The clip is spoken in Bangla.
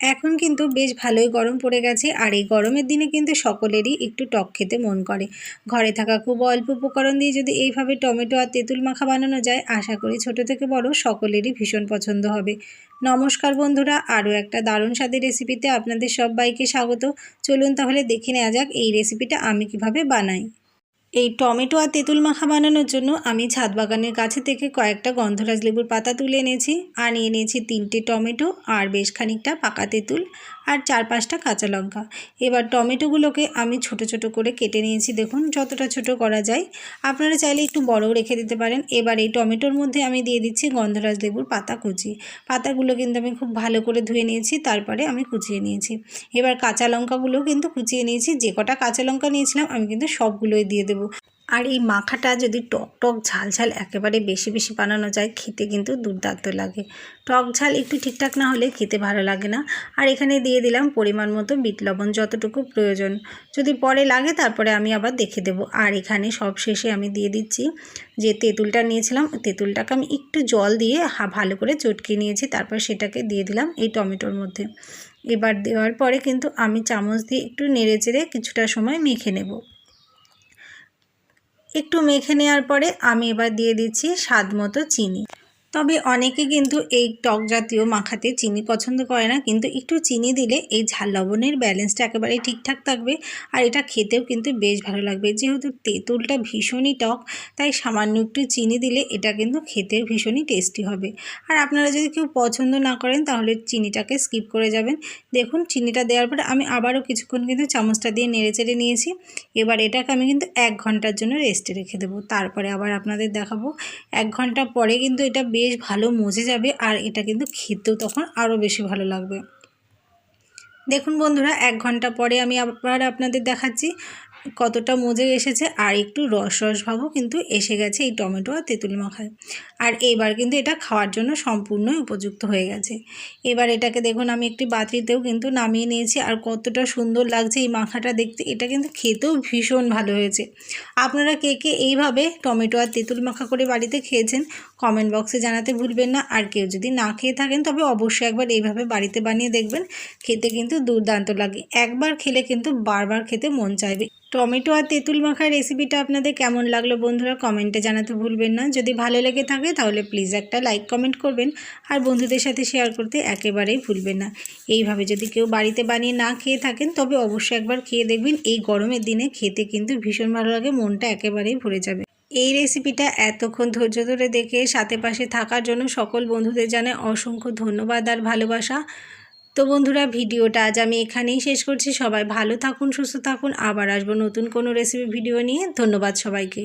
এখন কিন্তু বেশ ভালোই গরম পড়ে গেছে, আর এই গরমের দিনে কিন্তু সকলেরই একটু টক খেতে মন করে। ঘরে থাকা খুব অল্প উপকরণ দিয়ে যদি এইভাবে টমেটো আর তেঁতুল মাখা বানানো যায়, আশা করি ছোট থেকে বড় সকলেরই ভীষণ পছন্দ হবে। নমস্কার বন্ধুরা, আরও একটা দারুণ স্বাদের রেসিপিতে আপনাদের সবাইকে স্বাগত। চলুন তাহলে দেখে নেওয়া যাক এই রেসিপিটা আমি কীভাবে বানাই। এই টমেটো আর তেঁতুল মাখা বানানোর জন্য আমি ছাদ বাগানের কাছে থেকে কয়েকটা গন্ধরাজ লেবুর পাতা তুলে এনেছি। আনিয়ে নিয়ে নিয়েছি তিনটে টমেটো আর বেশ খানিকটা পাকা তেঁতুল। আর চার পাঁচটা কাঁচা লঙ্কা। এবার টমেটোগুলোকে আমি ছোট ছোট করে কেটে নিয়েছি। দেখুন, যতটা ছোট করা যায়। আপনারা চাইলে একটু বড়ও রেখে দিতে পারেন। এবার এই টমেটোর মধ্যে আমি দিয়ে দিচ্ছি গন্ধরাজ লেবুর পাতা কুচি। পাতাগুলো কিন্তু আমি খুব ভালো করে ধুয়ে নিয়েছি, তারপরে আমি কুচিয়ে নিয়েছি। এবার কাঁচা লঙ্কাগুলো কিন্তু কুচিয়ে নিয়েছি। যে কটা কাঁচা লঙ্কা নিয়েছিলাম, আমি কিন্তু সবগুলোই দিয়ে দেবো। আর এই মাখাটা যদি টক টক ঝাল ঝাল একেবারে বেশি বেশি বানানো যায়, খেতে কিন্তু দুর্দান্ত লাগে। টক ঝাল একটু ঠিকঠাক না হলে খেতে ভালো লাগে না। আর এখানে দিয়ে দিলাম পরিমাণ মতো বিট লবণ যতটুকু প্রয়োজন। যদি পরে লাগে তারপরে আমি আবার দেখে দেব। আর এখানে সব শেষে আমি দিয়ে দিচ্ছি যে তেঁতুলটা নিয়েছিলাম তেঁতুলটাকে আমি একটু জল দিয়ে হা ভালো করে চটকে নিয়েছি, তারপর সেটাকে দিয়ে দিলাম এই টমেটোর মধ্যে। এবার দেওয়ার পরে কিন্তু আমি চামচ দিয়ে একটু নেড়ে চেড়ে কিছুটা সময় মেখে নেব। একটু মেখে নেওয়ার পরে আমি এবার দিয়ে দিচ্ছি স্বাদ মতো চিনি। তবে অনেকে কিন্তু এই টক জাতীয় মাখাতে চিনি পছন্দ করে না, কিন্তু একটু চিনি দিলে এই ঝাল লবণের ব্যালেন্সটা একেবারে ঠিকঠাক থাকবে। আর এটা খেতেও কিন্তু বেশ ভালো লাগবে। যেহেতু তেঁতুলটা ভীষণই টক, তাই সামান্য একটু চিনি দিলে এটা কিন্তু খেতেও ভীষণই টেস্টি হবে। আর আপনারা যদি কেউ পছন্দ না করেন, তাহলে চিনিটাকে স্কিপ করে যাবেন। দেখুন, চিনিটা দেওয়ার পরে আমি আবারও কিছুক্ষণ কিন্তু চামচটা দিয়ে নেড়ে চেড়ে নিয়েছি। এবার এটাকে আমি কিন্তু এক ঘণ্টার জন্য রেস্টে রেখে দেবো। তারপরে আবার আপনাদের দেখাবো। এক ঘণ্টা পরে কিন্তু এটা বেশ ভালো মজে যাবে আর এটা কিন্তু খেতেও তখন আরও বেশি ভালো লাগবে। দেখুন বন্ধুরা, এক ঘণ্টা পরে আমি আবার আপনাদের দেখাচ্ছি কতটা মজে এসেছে আর একটু রস রস ভাবও কিন্তু এসে গেছে এই টমেটো আর তেঁতুল মাখায়। আর এইবার কিন্তু এটা খাওয়ার জন্য সম্পূর্ণই উপযুক্ত হয়ে গেছে। এবার এটাকে দেখুন আমি একটি বাতিতেও কিন্তু নামিয়ে নিয়েছি আর কতটা সুন্দর লাগছে এই মাখাটা দেখতে। এটা কিন্তু খেতেও ভীষণ ভালো হয়েছে। আপনারা কে কে এইভাবে টমেটো আর তেঁতুল মাখা করে বাড়িতে খেয়েছেন কমেন্ট বক্সে জানাতে ভুলবেন না। আর কেউ যদি না খেয়ে থাকেন তবে অবশ্যই একবার এইভাবে বাড়িতে বানিয়ে দেখবেন। খেতে কিন্তু দুর্দান্ত লাগে। একবার খেলে কিন্তু বারবার খেতে মন চাইবে। টমেটো আর তেঁতুল মাখার রেসিপিটা আপনাদের কেমন লাগল বন্ধুরা কমেন্টে জানাতে ভুলবেন না। যদি ভালো লেগে থাকে তাহলে প্লিজ একটা লাইক কমেন্ট করবেন। আর বন্ধুদের সাথে শেয়ার করতে একেবারেই ভুলবেন না। এইভাবে যদি কেউ বাড়িতে বানিয়ে না খেয়ে থাকেন, তবে অবশ্যই একবার খেয়ে দেখবেন। এই গরমের দিনে খেতে কিন্তু ভীষণ ভালো লাগে, মনটা একেবারেই ভরে যাবে। এই রেসিপিটা এতক্ষণ ধৈর্য ধরে দেখে সাথে পাশে থাকার জন্য সকল বন্ধুদের জানে অসংখ্য ধন্যবাদ আর ভালোবাসা। তো বন্ধুরা, ভিডিওটা আজ আমি এখানেই শেষ করছি। সবাই ভালো থাকুন, সুস্থ থাকুন। আবার আসব নতুন কোনো রেসিপি ভিডিও নিয়ে। ধন্যবাদ সবাইকে।